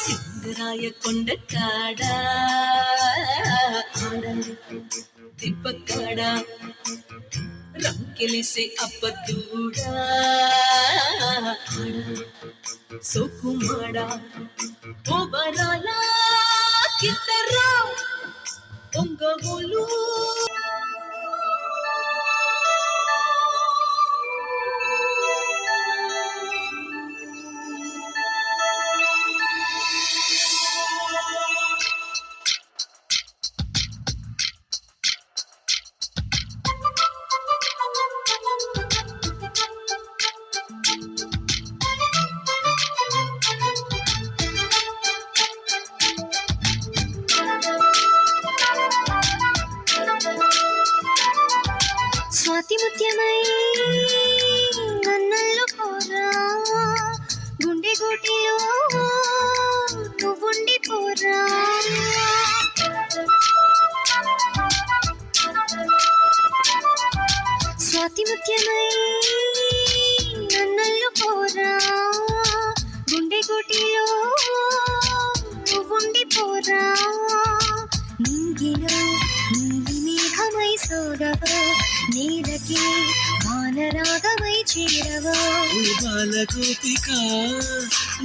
சிந்துராய கொண்ட காடா. తిప్పకాడ రంకెలిసే అప్పదూడా సోకుమాడా ఓ బరాల కిత్తరా ఒంగోలు స్వాతి స్వాతి ముత్యమై నన్నల్లు పోరా. గుండె గూటిలో నువ్వుండి పోరా నింగిలో నీలి మేఘమై సోదవో నీలకి వానరాగమై చేరవో. బాల గోపిక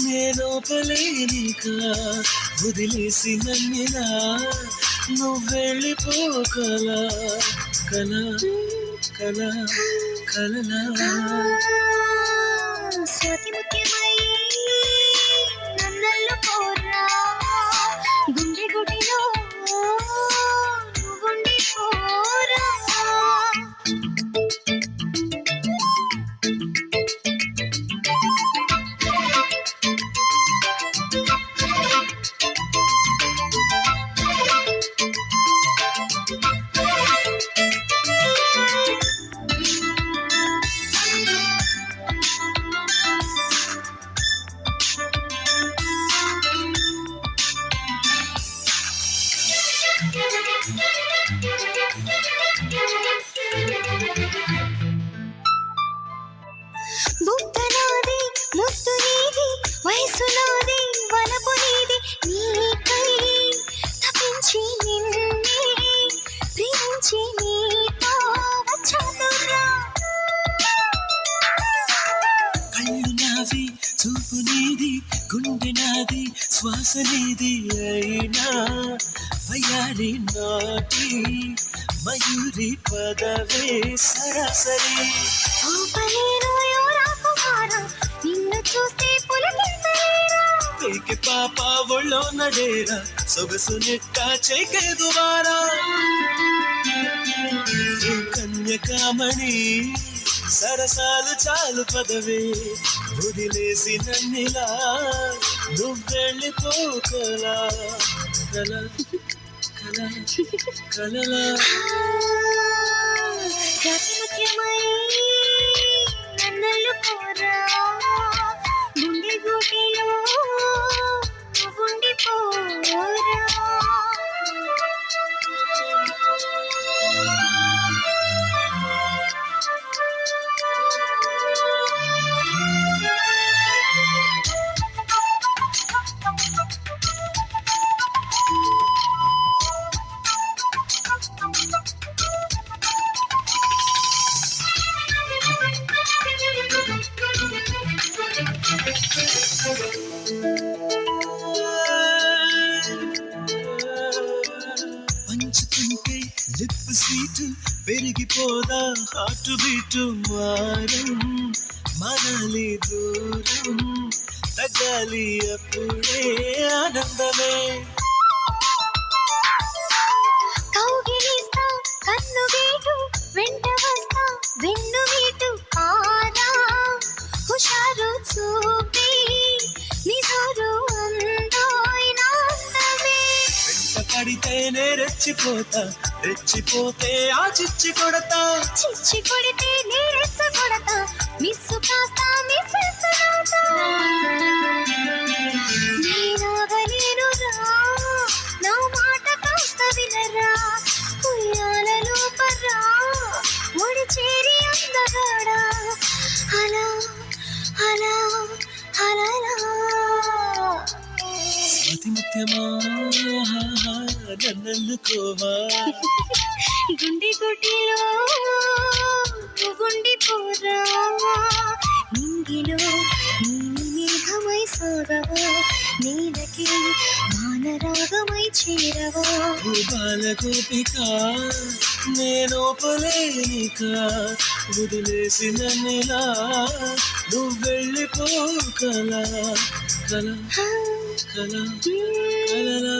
నేనోపలేనిక వదిలేసి నన్నిలా కల కల కలలా స్వాతి ముఖ్యమై బుట్టనాది ముత్తు నీది వయసు నాది వలపు నీది నీకై తపించి నిన్నే ప్రేమించి నీతో వచ్చానురా కళ్ళు నావి చూపు నీది గుండె నాది శ్వాస నీది అయినా. వయారి నాటి మయూరి పదవే సరాసరి. నిన్ను చూస్తే పైకి పాప ఒళ్ళో నడేరా సొగసు నెట్ట చేకేదు వారా కన్యకామణి సరసాలు చాలు పదవే వదిలేసి నన్నిలా నువ్వెళ్ళిపోకలా కల కల కలలా. స్వీట్ పెరిగిపోదా హార్ట్ బీట్ మారం. మనలి దూరం తగ్గాలి అప్పుడే ఆనందమే. కౌగిలిస్తా కన్ను వీటు వెంట వస్తా వెన్ను వీటు ఆరా. హుషారు చూపి నిజారు అందోయినా వెంట పడితేనే రెచ్చిపోతా రెచ్చిపోతే ఆ చిచ్చి కొడతా. చిచ్చి కొడితే నేరెచ్చ కొడతా. మిస్సు కాస్త మిస్సెస్ నేనాగలేను రా నా మాట కాస్త వినరా. ఉయ్యాలలో పర్రా. ఒడి చేరి అందగాడా. అలా అలా. స్వాతి ముత్యమా నన్నల్లుకోవా గుండె గుడిలో గుండి పోరా. నింగిలో నీలి మేఘమై సాగవా. నీలకి మానరాగమై చేరవా. బాల గోపిక నేనోపలేనిక వదిలేసిన నెలా నువ్వు వెళ్ళిపో కల. Kalala, kalala.